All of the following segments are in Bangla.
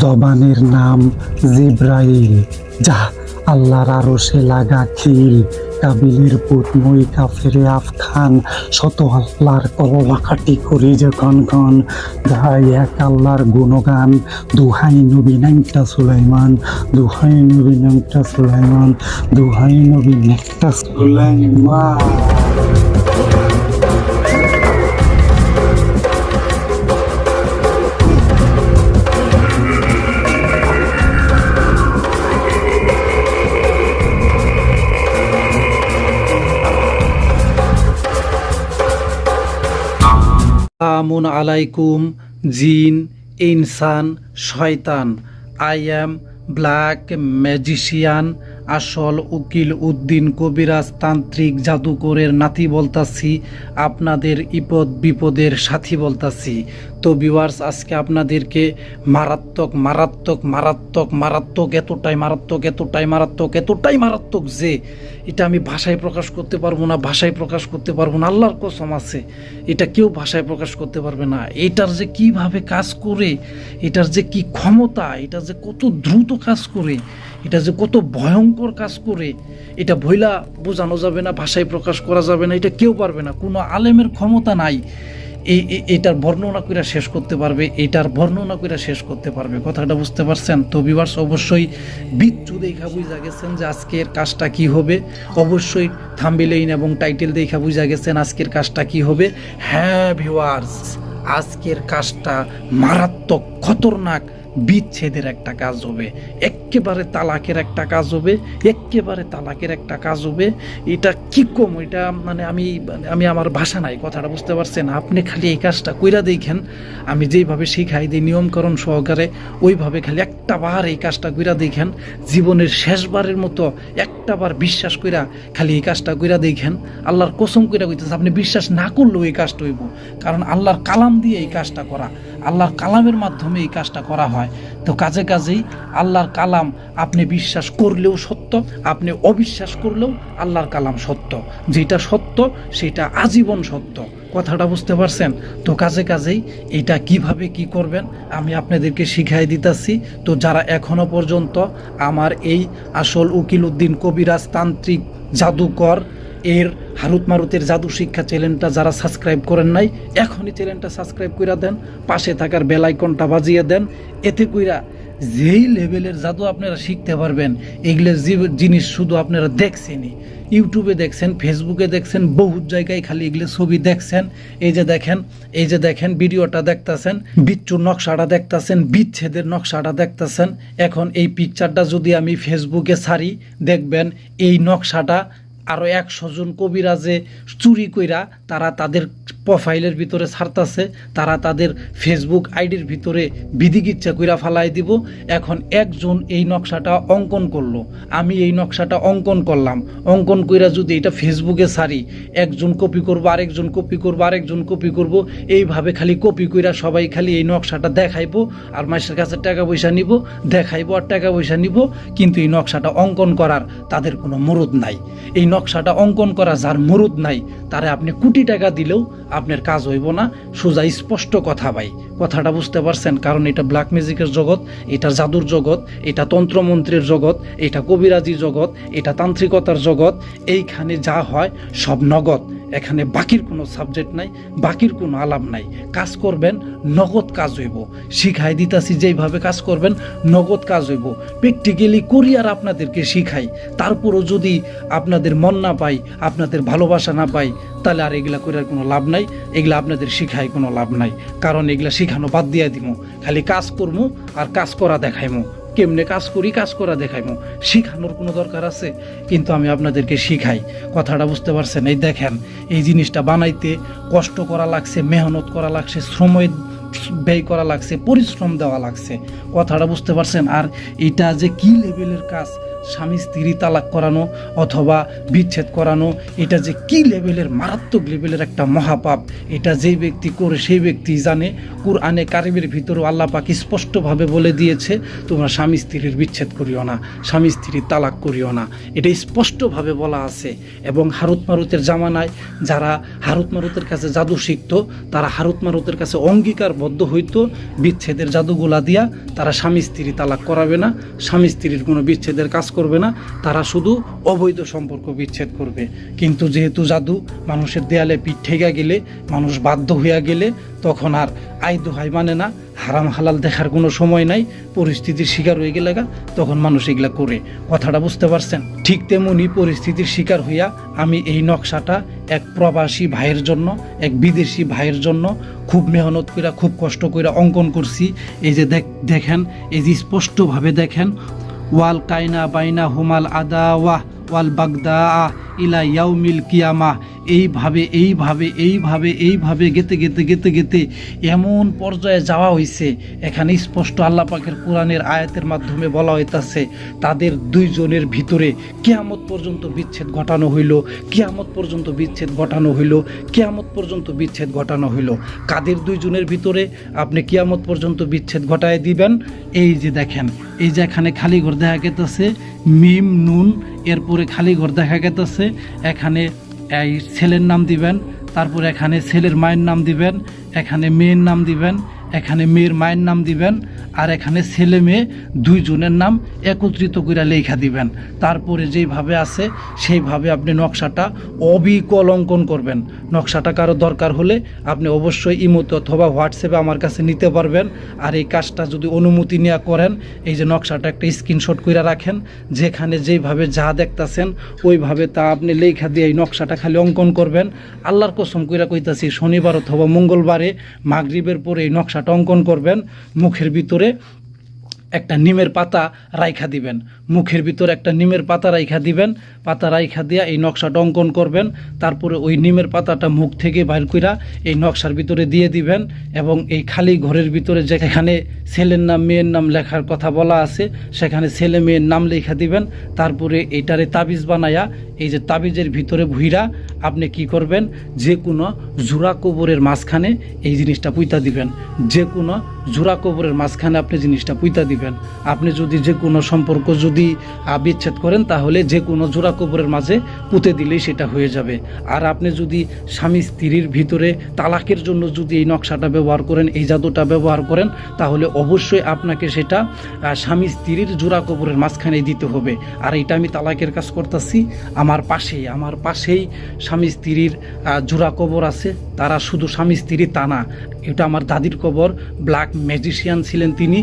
জবানের নাম জিব্রাইল, যা আল্লাহর আরও সে লাগা খিল, কাবিলের পুত মই কাফেরে আফখান শত আল্লাহর কলবাকাটি করি যখন গন গাই এক আল্লাহর গুণগান, দুহাই নবী নামটা সুলাইমান, দুহাই নবী নামটা সুলাইমান, দুহাই নবী নামটা সুলাইমান। আসসালামুন আলাইকুম, জিন, ইনসান, শয়তান। আই অ্যাম ব্ল্যাক ম্যাজিশিয়ান আসল উকিল উদ্দিন কবিরাজ তান্ত্রিক জাদুকরের নাতি বলতাছি, আপনাদের ইপদ বিপদের সাথী বলতাছি। তো ভিউয়ার্স আজকে আপনাদেরকে মারাত্মক মারাত্মক মারাত্মক মারাত্মক, এতটাই মারাত্মক এতটাই মারাত্মক এতটাই মারাত্মক যে এটা আমি ভাষায় প্রকাশ করতে পারব না, ভাষায় প্রকাশ করতে পারব না, আল্লাহর কসম আছে, এটা কেউ ভাষায় প্রকাশ করতে পারবে না। এটার যে কীভাবে কাজ করে, এটার যে কি ক্ষমতা এটা যে কত দ্রুত কাজ করে এটা যে কত ভয়ঙ্কর কাজ করে, এটা ভইলা বোঝানো যাবে না, ভাষায় প্রকাশ করা যাবে না, এটা কেউ পারবে না। কোনো আলেমের ক্ষমতা নাই। এটার বর্ণনা করে শেষ করতে পারবে, এটার বর্ণনা করে শেষ করতে পারবে। কথাটা বুঝতে পারছেন? তো বিভার্স অবশ্যই বিচ্ছু দেখা বুঝা গেছেন যে আজকের কাজটা কি হবে। অবশ্যই থাম্বিলেইন এবং টাইটেল দেখা বুঝা গেছেন আজকের কাজটা কি হবে। হ্যাঁ ভিওয়ার্স আজকের কাজটা মারাত্মক, খতরনাক বিচ্ছেদের একটা কাজ হবে, একেবারে তালাকের একটা কাজ হবে, একেবারে তালাকের একটা কাজ হবে। এটা কি কম? এটা মানে আমি আমি আমার ভাষা নাই, কথাটা বুঝতে পারছেন? আপনি খালি এই কাজটা কইরা দেখেন, আমি যেইভাবে শিখাই দিই নিয়মকরণ সহকারে, ওইভাবে খালি একটা বার এই কাজটা কইরা দেখেন, জীবনের শেষবারের মতো একটা বার বিশ্বাস কইরা খালি এই কাজটা কইরা দেখেন। আল্লাহর কসম কইরা কইতেছে, আপনি বিশ্বাস না করলেও এই কাজটা হইব, কারণ আল্লাহর কালাম দিয়ে এই কাজটা করা। আল্লাহর কালামের মাধ্যমে এই কাজটা করা হয়। তো কাজে কাজেই আল্লাহর কালাম আপনি বিশ্বাস করলেও সত্য, আপনি অবিশ্বাস করলেও আল্লাহর কালাম সত্য। যেটা সত্য, সেটা আজীবন সত্য। কথাটা বুঝতে পারছেন? তো কাজে কাজেই এটা কীভাবে কি করবেন, আমি আপনাদেরকে শিখাই দিতেছি। তো যারা এখনও পর্যন্ত আমার এই আসল উকিল উদ্দিন কবিরাজ তান্ত্রিক জাদুকর এর হারুত মারুতের জাদু শিক্ষা চ্যানেলটা যারা সাবস্ক্রাইব করেন নাই, এখনই চ্যানেলটা সাবস্ক্রাইব করে দেন, পাশে থাকার বেল আইকনটা বাজিয়ে দেন, এতে কইরা যেই লেভেলের জাদু আপনারা শিখতে পারবেন, এগুলো জিনিস শুধু আপনারা দেখছেনই। ইউটিউবে দেখছেন ফেসবুকে দেখছেন বহু জায়গায় খালি এগুলো ছবি দেখছেন। এই যে দেখেন, এই যে দেখেন, ভিডিওটা দেখতাছেন বিচ্ছুর নকশাটা দেখতাছেন, বিচ্ছেদের নকশাটা দেখতাছেন। এখন এই পিকচারটা যদি আমি ফেসবুকে ছাড়ি, দেখবেন এই নকশাটা আরও একশো জন কবিরাজে চুরি কইরা তারা তাদের প্রোফাইলের ভিতরে ছাড়তাছে তারা তাদের ফেসবুক আইডির ভিতরে বিধিকিচ্ছা কইরা ফালাই দিব। এখন একজন এই নকশাটা অঙ্কন করল। আমি এই নকশাটা অঙ্কন করলাম। অঙ্কন কইরা যদি এটা ফেসবুকে সারি একজন কপি করব, আরেকজন কপি করব, আরেকজন কপি করব, এইভাবে খালি কপি কইরা সবাই খালি এই নকশাটা দেখাইবো আর মাসের কাছে টাকা পয়সা নিব, দেখাইবো আর টাকা পয়সা নিব। কিন্তু এই নকশাটা অঙ্কন করার তাদের কোনো মরুদ নাই। এই নকশাটা অঙ্কন করা যার মরুদ নাই, তারা আপনি কোটি টাকা দিলেও আপনার কাজ হইব না। সোজা স্পষ্ট কথা ভাই। কথাটা বুঝতে পারছেন? কারণ এটা ব্ল্যাক মিউজিকের জগৎ, এটা জাদুর জগৎ, এটা তন্ত্রমন্ত্রের জগৎ, এটা কবিরাজি জগৎ, এটা তান্ত্রিকতার জগৎ। এইখানে যা হয় সব নগদ। এখানে বাকির কোনো সাবজেক্ট নাই, বাকির কোনো আলাপ নাই। কাজ করবেন, নগদ কাজ হইব। শিখাই দিতাছি, যেইভাবে কাজ করবেন, নগদ কাজ হইব। প্র্যাকটিক্যালি করি আর আপনাদেরকে শিখাই। তারপরও যদি আপনাদের মন না পাই আপনাদের ভালোবাসা না পাই তাহলে আর এগুলা করার কোনো লাভ নাই। এগুলা আপনাদের শিখাই কোনো লাভ নাই। কারণ এগুলা শিখানো বাদ দিয়ে দিব খালি কাজ করব আর কাজ করা দেখাইমু। কেমনে কাজ করি, কাজ করা দেখাইমো। শিখানোর কোনো দরকার আছে? কিন্তু আমি আপনাদেরকে শিখাই। কথাটা বুঝতে পারছেন? এই দেখেন, এই জিনিসটা বানাইতে কষ্ট করা লাগছে, মেহনত করা লাগছে সময় ব্যয় করা লাগছে, পরিশ্রম দেওয়া লাগছে। কথাটা বুঝতে পারছেন? আর এটা যে কি লেভেলের কাজ? স্বামী, স্ত্রী তালাক করানো অথবা বিচ্ছেদ করানো, এটা যে কি লেভেলের মারাত্মক লেভেলের একটা মহাপাপ, এটা যেই ব্যক্তি করে সেই ব্যক্তি জানে। কুরআনে কারিমের আল্লাহ পাক স্পষ্টভাবে বলে দিয়েছে, তোমরা স্বামী, স্ত্রীর বিচ্ছেদ করিও না, স্বামী স্ত্রীর তালাক করিও না। এটা স্পষ্টভাবে বলা আছে। এবং হারুত মারুতের জামানায় যারা হারুত মারুতের কাছে জাদু শিখতো তারা হারুত মারুতের কাছে অঙ্গীকারবদ্ধ হইতো, বিচ্ছেদের জাদুগুলা দিয়া তারা স্বামী স্ত্রী তালাক করাবে না, স্বামী স্ত্রীর কোনো বিচ্ছেদের কাজ করবে না, তারা শুধু অবৈধ সম্পর্ক বিচ্ছেদ করবে। কিন্তু যেহেতু জাদু মানুষের দেয়ালে পিঠ ঠেকা গেলে, মানুষ বাধ্য হইয়া গেলে, তখন আর আই দোহাই মানে না হারাম হালাল দেখার কোনো সময় নাই, পরিস্থিতির শিকার হয়ে গেলে তখন মানুষ এগুলা করে। কথাটা বুঝতে পারছেন? ঠিক তেমনি পরিস্থিতির শিকার হইয়া আমি এই নকশাটা এক প্রবাসী ভাইয়ের জন্য, এক বিদেশি ভাইয়ের জন্য খুব মেহনত কইরা, খুব কষ্ট কইরা অঙ্কন করছি। এই যে দেখ দেখেন, এই যে স্পষ্টভাবে দেখেন, ওয়াল কাইনা বাইনা হুমাল আদা ওয়াহ ওয়াল বাগদা ইলা ইয়াউমিল কিয়ামা এইভাবে এইভাবে এইভাবে এইভাবে গেতে গেতে গেতে গেতে এমন পর্যায়ে যাওয়া হয়েছে এখানে স্পষ্ট আল্লাহ পাকের কোরআনের আয়াতের মাধ্যমে বলা হইতাছে, তাদের দুইজনের ভিতরে কেয়ামত পর্যন্ত বিচ্ছেদ ঘটানো হইল, কেয়ামত পর্যন্ত বিচ্ছেদ ঘটানো হইল, কেয়ামত পর্যন্ত বিচ্ছেদ ঘটানো হইল। কাদের দুইজনের ভিতরে আপনি কিয়ামত পর্যন্ত বিচ্ছেদ ঘটায় দিবেন? এই যে দেখেন, এই যে এখানে খালি ঘর দেখা গেতেছে, মিম, নুন, এরপরে খালি ঘর দেখা গেতেছে, এখানে এই ছেলের নাম দিবেন তারপর এখানে ছেলের মায়ের নাম দিবেন এখানে মেয়ের নাম দিবেন এখানে মেয়ের মায়ের নাম দিবেন আর এখানে ছেলে মেয়ে দুইজনের নাম একত্রিত করে লেখা দিবেন। তারপরে যেইভাবে আছে, সেইভাবে আপনি নকশাটা অবিকল অঙ্কন করবেন। নকশাটা কারও দরকার হলে আপনি অবশ্যই ইমোতে অথবা হোয়াটসঅ্যাপে আমার কাছে নিতে পারবেন। আর এই কাজটা যদি অনুমতি নেওয়া করেন, এই যে নকশাটা একটা স্ক্রিনশট করে রাখেন, যেখানে যেইভাবে যা দেখতাছেন, ওইভাবে তা আপনি লেখা দিয়ে এই নকশাটা খালি অঙ্কন করবেন। আল্লাহর কসম কইরা কইতাছি, শনিবার অথবা মঙ্গলবারে মাগরিবের পরে এই নকশাটা অঙ্কন করবেন, মুখের ভিতরে একটা নিমের পাতা রাইখা দিবেন। মুখের ভিতর একটা নিমের পাতা রাইখা দিবেন, পাতা রাইখা দিয়া এই নকশাটা অঙ্কন করবেন, তারপরে ওই নিমের পাতাটা মুখ থেকে বাইর কইরা এই নকশার ভিতরে দিয়ে দিবেন এবং এই খালি ঘরের ভিতরে যেখানে ছেলের নাম, মেয়ের নাম লেখার কথা বলা আছে, সেখানে ছেলে, মেয়ের নাম লেখা দিবেন, তারপরে এইটারে তাবিজ বানায়া এই যে তাবিজের ভিতরে ভুইরা, আপনি কি করবেন? যে কোনো জোড়া কবরের মাঝখানে এই জিনিসটা পুইতা দিবেন। যে কোনো জোড়া কবরের মাঝখানে আপনি জিনিসটা পুইতা দিবেন। আপনি যদি যে কোনো সম্পর্ক যদি বিচ্ছেদ করেন, তাহলে যে কোনো জোড়া কবরের মাঝে পুঁতে দিলেই সেটা হয়ে যাবে। আর আপনি যদি স্বামী স্ত্রীর ভিতরে তালাকের জন্য যদি এই নকশাটা ব্যবহার করেন, এই জাদুটা ব্যবহার করেন, তাহলে অবশ্যই আপনাকে সেটা স্বামী স্ত্রীর জোড়া কবরের মাঝখানে দিতে হবে। আর এটা আমি তালাকের কাজ করতেছি আমার পাশেই আমার পাশেই স্বামী স্ত্রীর জোড়া কবর আছে। তারা শুধু স্বামী স্ত্রী তা না, এটা আমার দাদির কবর। ব্ল্যাক ম্যাজিশিয়ান ছিলেন তিনি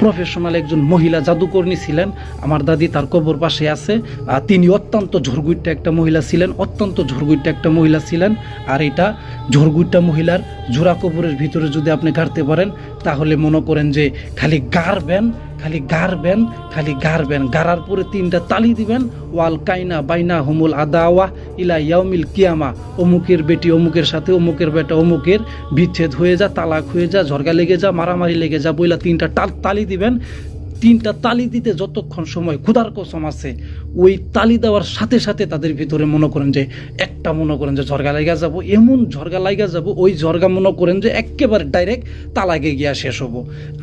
প্রফেশনাল একজন মহিলা জাদুকর্ণী ছিলেন। আমার দাদি তার কবর পাশে আছে। তিনি অত্যন্ত ঝড়গুইট্টা একটা মহিলা ছিলেন, অত্যন্ত ঝড়গুইট্টা একটা মহিলা ছিলেন। আর এটা ঝড়গুইট্টা মহিলার জোড়া কবরের ভিতরে যদি আপনি গাড়তে পারেন, তাহলে মনে করেন যে খালি গারবেন খালি গারবেন খালি গারবেন। গারার পরে তিনটা তালি দিবেন। ওয়াল কাইনা বাইনা হুমুল আদাওয়া ইলা ইয়াউমিল কিয়ামা। অমুকের বেটি অমুকের সাথে, অমুকের বেটা অমুকের। বিচ্ছেদ হয়ে যা, তালাক হয়ে যা, ঝরগা লেগে যা, মারামারি লেগে যা, বইলা তিনটা তালি দিবেন। তিনটা তালি দিতে যতক্ষণ সময় ক্ষুধার কসম আছে, ওই তালি দেওয়ার সাথে সাথে তাদের ভিতরে মনে করেন যে একটা মনে করেন যে ঝরগা লাইগা যাব, এমন ঝরগা লাইগা যাব, ওই ঝরগা মনে করেন যে একেবারে ডাইরেক্ট তালাকে গিয়া শেষ হব।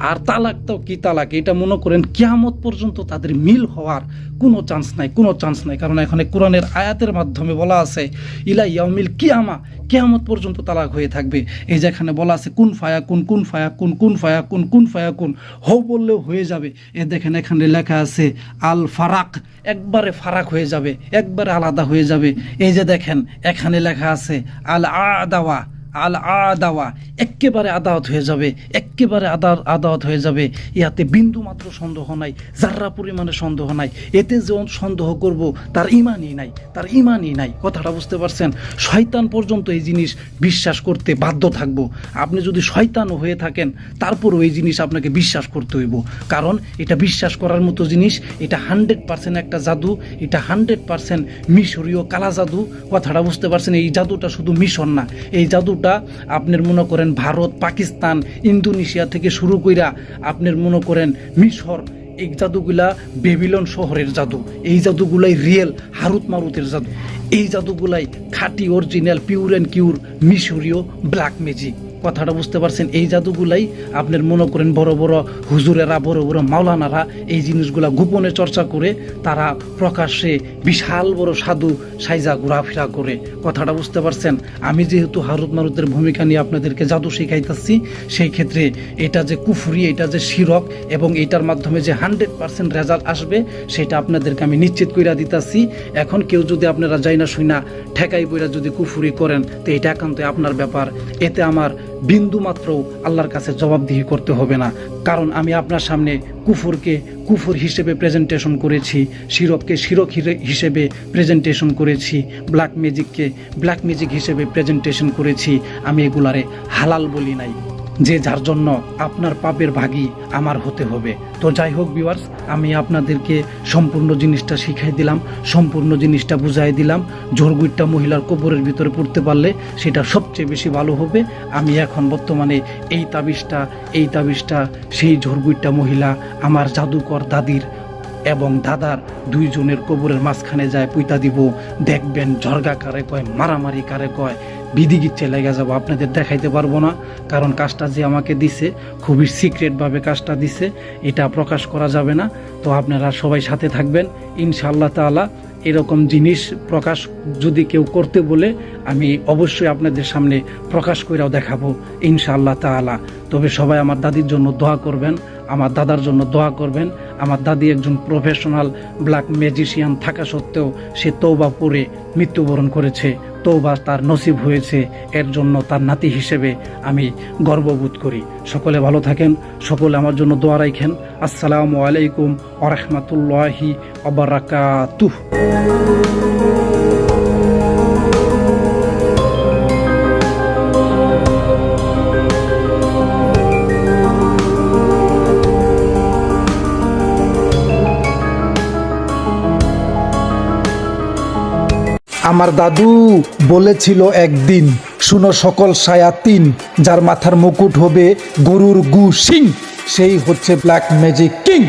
আর তালাক তো কি তালাক? এটা মনে করেন কিয়ামত পর্যন্ত তাদের মিল হওয়ার কোনো চান্স নাই, কোনো চান্স নাই। কারণ এখানে কোরআনের আয়াতের মাধ্যমে বলা আছে, ইলা ইয়াউমিল কিয়ামা কেয়ামত পর্যন্ত তালাক হয়ে থাকবে। এই যেখানে বলা আছে, কোন ফায়া কোন কোন ফায়া কোন কোন ফায়া কোন কোন ফায়া কোন হো বললেও হয়ে যাবে। এ দেখেন এখানে লেখা আছে, আল ফারাক একবারে ফারাক হয়ে যাবে, একবারে আলাদা হয়ে যাবে। এই যে দেখেন, এখানে লেখা আছে, আল আদাওয়া আল আদাওয়া একেবারে আদাওয়াত হয়ে যাবে একেবারে আদা আদাওয়াত হয়ে যাবে। ইয়াতে বিন্দু মাত্র সন্দেহ নাই, যার্রা পরিমাণে সন্দেহ নাই। এতে যে সন্দেহ করব, তার ইমানই নাই, তার ইমানই নাই। কথাটা বুঝতে পারছেন? শয়তান পর্যন্ত এই জিনিস বিশ্বাস করতে বাধ্য থাকব। আপনি যদি শয়তানও হয়ে থাকেন, তারপরও এই জিনিস আপনাকে বিশ্বাস করতে হইব। কারণ এটা বিশ্বাস করার মতো জিনিস, এটা হান্ড্রেড পার্সেন্ট একটা জাদু, এটা হান্ড্রেড পার্সেন্ট মিশরীয় কালা জাদু। কথাটা বুঝতে পারছেন? এই জাদুটা শুধু মিশর না, এই জাদুটা আপনার মনে করেন ভারত, পাকিস্তান, ইন্দোনেশিয়া থেকে শুরু কইরা আপনার মনে করেন মিশর, এই জাদুগুলা বেবিলন শহরের জাদু। এই জাদুগুলাই রিয়েল হারুত মারুতের জাদু। এই জাদুগুলাই খাটি অরিজিনাল পিউর অ্যান্ড কিউর মিশরীয় ব্ল্যাক ম্যাজিক কথাটা বুঝতে পারছেন, এই জাদুগুলাই আপনার মনে করেন বড় বড় হুজুরেরা, বড় বড় মাওলানারা এই জিনিসগুলা গোপনে চর্চা করে তারা প্রকাশ্যে বিশাল বড় সাধু সাইজা ঘোরাফেরা করে। কথাটা বুঝতে পারছেন? আমি যেহেতু হারুত মারুতের ভূমিকা নিয়ে আপনাদেরকে জাদু শেখাইতেছি, সেই ক্ষেত্রে এটা যে কুফুরি, এটা যে শিরক এবং এটার মাধ্যমে যে হান্ড্রেড পার্সেন্ট রেজাল্ট আসবে, সেটা আপনাদেরকে আমি নিশ্চিত কইরা দিতাছি। এখন কেউ যদি আপনারা যাই না শুই না ঠেকাই বইরা যদি কুফুরি করেন, তো এটা একান্তই আপনার ব্যাপার। এতে আমার বিন্দু মাত্র আল্লাহর কাছে জবাবদিহি করতে হবে না। কারণ আমি আপনার সামনে কুফুরকে কুফুর হিসেবে প্রেজেন্টেশন করেছি, শিরককে শিরক হিসেবে প্রেজেন্টেশন করেছি ব্ল্যাক ম্যাজিককে ব্ল্যাক ম্যাজিক হিসেবে প্রেজেন্টেশন করেছি। আমি এগুলারে হালাল বলি নাই। যে যার জন্য আপনার পাপের ভাগী আমার হতে হবে। তো যাই হোক ভিউয়ার্স আমি আপনাদেরকে সম্পূর্ণ জিনিসটা শিখাই দিলাম, সম্পূর্ণ জিনিসটা বুঝাই দিলাম। ঝড়গুইটটা মহিলার কবরের ভিতরে পড়তে পারলে সেটা সবচেয়ে বেশি ভালো হবে। আমি এখন বর্তমানে এই তাবিজটা এই তাবিজটা, সেই ঝড়গুইটটা মহিলা আমার জাদুকর দাদির এবং দাদার দুইজনের কবরের মাঝখানে যায় পুইতা দিব। দেখবেন ঝরগা কারে কয়, মারামারি কারে কয় বিধিগিচ্ছে লেগে যাব, আপনাদের দেখাইতে পারব না। কারণ কাজটা যে আমাকে দিছে, খুবই সিক্রেটভাবে কাজটা দিছে, এটা প্রকাশ করা যাবে না। তো আপনারা সবাই সাথে থাকবেন। ইনশাআল্লাহ তাআলা এরকম জিনিস প্রকাশ যদি কেউ করতে বলে, আমি অবশ্যই আপনাদের সামনে প্রকাশ করেও দেখাবো, ইনশাআল্লাহ তাআলা। তবে সবাই আমার দাদির জন্য দোয়া করবেন, আমার দাদার জন্য দোয়া করবেন। আমার দাদি একজন প্রফেশনাল ব্ল্যাক ম্যাজিশিয়ান থাকা সত্ত্বেও সে তৌবা পরে মৃত্যুবরণ করেছে। তৌবা তার নসিব হয়েছে, এর জন্য তার নাতি হিসেবে আমি গর্ববোধ করি। সকলে ভালো থাকেন, সকলে আমার জন্য দোয়া রাখেন। আসসালামু আলাইকুম আরহামতুল্লাহি অবরাকাতুহ আমার দাদু বলেছিল একদিন, শুনো সকল সায়াতিন, যার মাথার মুকুট হবে গরুর গু সিং, সেই হচ্ছে ব্ল্যাক ম্যাজিক কিং!